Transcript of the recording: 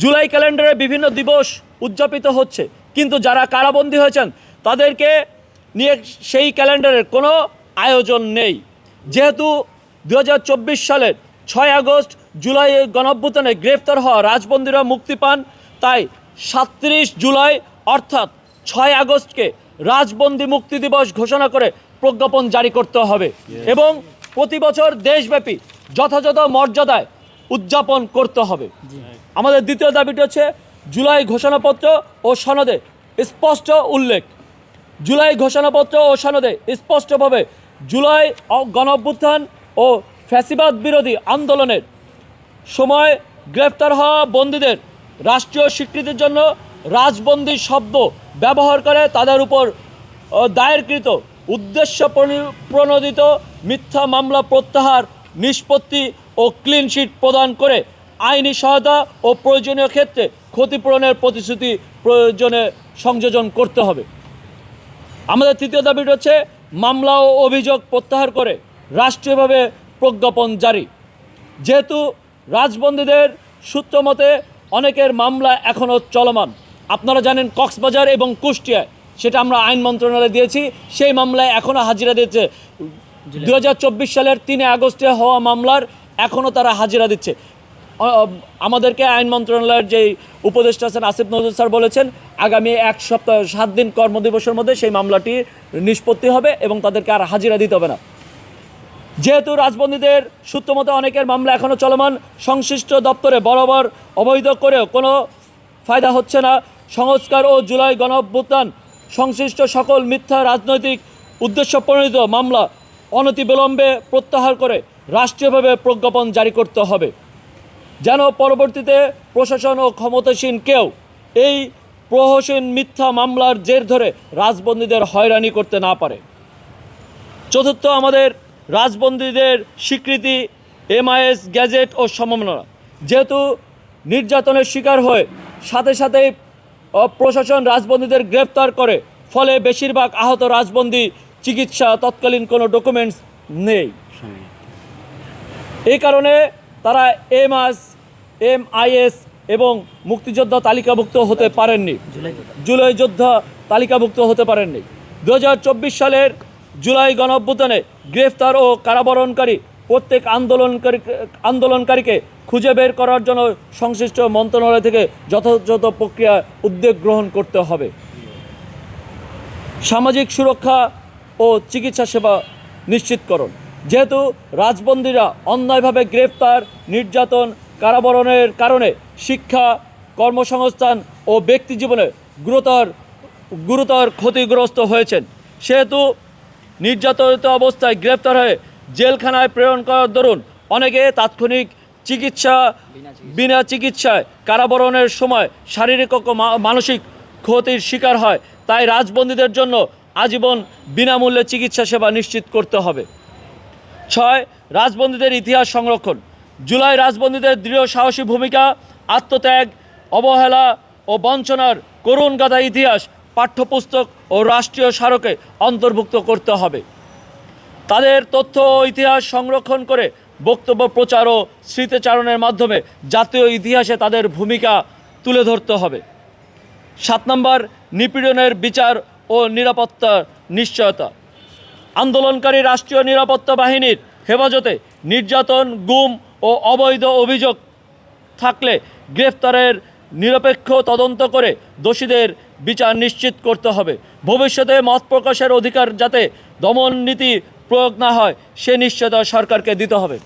জুলাই ক্যালেন্ডারে বিভিন্ন দিবস উদযাপিত হচ্ছে। কিন্তু যারা কারাবন্দী হয়েছেন তাদেরকে নিয়ে সেই ক্যালেন্ডারের কোনো আয়োজন নেই। যেহেতু দু হাজার চব্বিশ সালের ছয় আগস্ট জুলাই গণঅভ্যুত্থানে গ্রেফতার হওয়া রাজবন্দীরা মুক্তি পান তাই সাতত্রিশ জুলাই অর্থাৎ ছয় আগস্টকে রাজবন্দী মুক্তি দিবস ঘোষণা করে প্রজ্ঞাপন জারি করতে হবে। এবং প্রতি বছর দেশব্যাপী যথাযথ মর্যাদায় উদযাপন করতে হবে। আমাদের দ্বিতীয় দাবিটি হচ্ছে জুলাই ঘোষণাপত্র ও সনদে স্পষ্ট উল্লেখ। জুলাই ঘোষণাপত্র ও সনদে স্পষ্টভাবে জুলাই গণঅভ্যুত্থান ও ফ্যাসিবাদ বিরোধী আন্দোলনের সময় গ্রেফতার হওয়া বন্দীদের রাষ্ট্রীয় স্বীকৃতির জন্য রাজবন্দী শব্দ ব্যবহার করে তাদের উপর দায়েরকৃত উদ্দেশ্য প্রণোদিত মিথ্যা মামলা প্রত্যাহার নিষ্পত্তি ও ক্লিনশিট প্রদান করে আইনি সহায়তা ও প্রয়োজনীয় ক্ষেত্রে ক্ষতিপূরণের প্রতিশ্রুতি প্রয়োজনে সংযোজন করতে হবে। আমাদের তৃতীয় দাবিটি হচ্ছে মামলা ও অভিযোগ প্রত্যাহার করে রাষ্ট্রীয়ভাবে প্রজ্ঞাপন জারি। যেহেতু রাজবন্দীদের সূত্র মতে অনেকের মামলা এখনও চলমান। আপনারা জানেন কক্সবাজার এবং কুষ্টিয়ায় সেটা আমরা আইন মন্ত্রণালয়ে দিয়েছি সেই মামলায় এখনও হাজিরা দিচ্ছে দু হাজার চব্বিশ সালের তিনে আগস্টে হওয়া মামলার এখনও তারা হাজিরা দিচ্ছে। আমাদেরকে আইন মন্ত্রণালয়ের যে উপদেষ্টা আছেন আসিফ নজরুল স্যার বলেছেন, আগামী এক সপ্তাহ, সাত দিন কর্মদিবসের মধ্যে সেই মামলাটি নিষ্পত্তি হবে এবং তাদেরকে আর হাজিরা দিতে হবে না। যেহেতু রাজবন্দীদের সূত্রমতে অনেকের মামলা এখনও চলমান, সংশ্লিষ্ট দপ্তরে বরাবর অবৈধ করেও কোনো ফায়দা হচ্ছে না। সংস্কার ও জুলাই গণ অভ্যুত্থান সংশ্লিষ্ট সকল মিথ্যা রাজনৈতিক উদ্দেশ্য প্রণীত মামলা অনতিবিলম্বে প্রত্যাহার করে রাষ্ট্রীয়ভাবে প্রজ্ঞাপন জারি করতে হবে। যেন পরবর্তীতে প্রশাসন ও ক্ষমতাসীন কেউ এই প্রহসীন মিথ্যা মামলার জের ধরে রাজবন্দীদের হয়রানি করতে না পারে। চতুর্থ, আমাদের রাজবন্দীদের স্বীকৃতি, এমআইএস, গ্যাজেট ও সমন্বয় যেহেতু নির্যাতনের শিকার হয়ে সাথে সাথেই প্রশাসন রাজবন্দীদের গ্রেপ্তার করে, ফলে বেশিরভাগ আহত রাজবন্দী চিকিৎসা তৎকালীন কোনো ডকুমেন্টস নেই। এই কারণে তারা এমআস এমআইএস এবং মুক্তিযোদ্ধা তালিকাভুক্ত হতে পারেননি। জুলাই যোদ্ধা। তালিকাভুক্ত হতে পারেননি। দু হাজার চব্বিশ সালের জুলাই গণঅভ্যুত্থানে গ্রেফতার ও কারাবরণকারী প্রত্যেক আন্দোলনকারী আন্দোলনকারীকে খুঁজে বের করার জন্য সংশ্লিষ্ট মন্ত্রণালয় থেকে যথাযথ প্রক্রিয়া উদ্যোগ গ্রহণ করতে হবে। সামাজিক সুরক্ষা ও চিকিৎসা সেবা নিশ্চিতকরণ। যেহেতু রাজবন্দীরা অন্যায়ভাবে গ্রেফতার, নির্যাতন, কারাবরণের কারণে শিক্ষা, কর্মসংস্থান ও ব্যক্তি জীবনে গুরুতর গুরুতর ক্ষতিগ্রস্ত হয়েছেন। সেহেতু নির্যাতিত অবস্থায় গ্রেপ্তার হয়ে জেলখানায় প্রেরণ করার দরুন অনেকে তাৎক্ষণিক চিকিৎসা, বিনা চিকিৎসায় কারাবরণের সময় শারীরিক ও মানসিক ক্ষতির শিকার হয়। তাই রাজবন্দীদের জন্য আজীবন বিনামূল্যে চিকিৎসা সেবা নিশ্চিত করতে হবে। ছয়, রাজবন্দীদের ইতিহাস সংরক্ষণ। জুলাই রাজবন্দীদের দৃঢ় সাহসী ভূমিকা, আত্মত্যাগ, অবহেলা ও বঞ্চনার করুণ গাথা ইতিহাস পাঠ্যপুস্তক ও রাষ্ট্রীয় স্মারকে অন্তর্ভুক্ত করতে হবে। তাদের তথ্য ও ইতিহাস সংরক্ষণ করে বক্তব্য, প্রচার ও স্মৃতিচারণের মাধ্যমে জাতীয় ইতিহাসে তাদের ভূমিকা তুলে ধরতে হবে। সাত নম্বর, নিপীড়নের বিচার ও নিরাপত্তার নিশ্চয়তা। আন্দোলনকারী রাষ্ট্রীয় নিরাপত্তা বাহিনীর হেফাজতে নির্যাতন, গুম ও অবৈধ অভিযোগ থাকলে গ্রেফতারের নিরপেক্ষ তদন্ত করে দোষীদের বিচার নিশ্চিত করতে হবে। ভবিষ্যতে মত প্রকাশের অধিকার যাতে দমন নীতি প্রয়োগ না হয়, সে নিশ্চয়তা সরকারকে দিতে হবে।